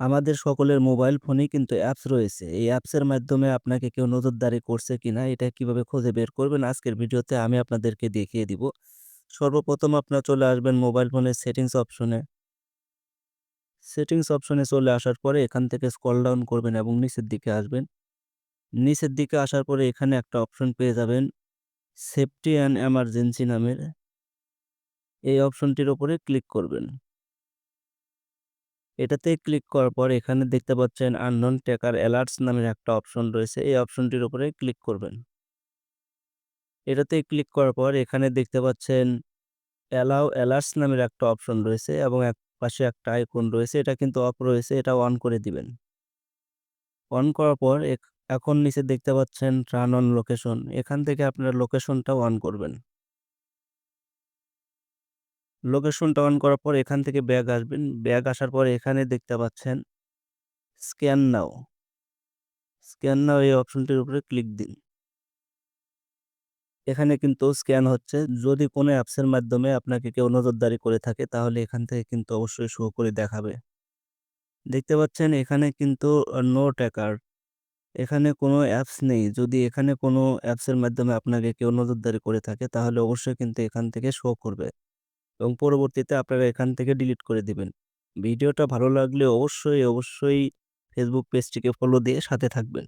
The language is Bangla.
আমাদের সকলের মোবাইল ফোনেই কিন্তু অ্যাপস রয়েছে। এই অ্যাপসের মাধ্যমে আপনাকে কেউ নজরদারি করছে কিনা, এটা কীভাবে খুঁজে বের করবেন, আজকের ভিডিওতে আমি আপনাদেরকে দেখিয়ে দিব। সর্বপ্রথম আপনারা চলে আসবেন মোবাইল ফোনের সেটিংস অপশনে। সেটিংস অপশনে চলে আসার পরে এখান থেকে স্ক্রল ডাউন করবেন এবং নিচের দিকে আসবেন। নিচের দিকে আসার পরে এখানে একটা অপশন পেয়ে যাবেন, সেফটি অ্যান্ড এমার্জেন্সি নামের। এই অপশনটির ওপরে ক্লিক করবেন। এটাতে ক্লিক করার পর এখানে দেখতে পাচ্ছেন আননোন ট্র্যাকার অ্যালার্টস নামের একটা অপশন রয়েছে। এই অপশনটির উপরে ক্লিক করবেন। এটাতে ক্লিক করার পর এখানে দেখতে পাচ্ছেন অ্যালাউ অ্যালার্টস নামের একটা অপশন রয়েছে এবং এক পাশে একটা আইকন রয়েছে। এটা কিন্তু অফ রয়েছে, এটা অন করে দিবেন। অন করার পর এখ এখন নিচে দেখতে পাচ্ছেন টার্ন অন লোকেশন। এখান থেকে আপনার লোকেশনটাও অন করবেন। লোকেশনটা অন করার পর এখান থেকে ব্যাগ আসবেন। ব্যাগ আসার পর এখানে দেখতে পাচ্ছেন স্ক্যান নাও। স্ক্যান নাও এই অপশনটির উপরে ক্লিক দিন। এখানে কিন্তু স্ক্যান হচ্ছে। যদি কোনো অ্যাপসের মাধ্যমে আপনাকে কেউ নজরদারি করে থাকে, তাহলে এখান থেকে কিন্তু অবশ্যই শো করে দেখাবে। দেখতে পাচ্ছেন এখানে কিন্তু নো ট্যাকার এখানে কোনো অ্যাপস নেই। যদি এখানে কোনো অ্যাপসের মাধ্যমে আপনাকে কেউ নজরদারি করে থাকে, তাহলে অবশ্যই কিন্তু এখান থেকে শো করবে। এবং পরবর্তীতে আপনারা এখান থেকে ডিলিট করে দিবেন। ভিডিওটা ভালো লাগলে অবশ্যই, অবশ্যই ফেসবুক পেজটিকে ফলো দিয়ে সাথে থাকবেন।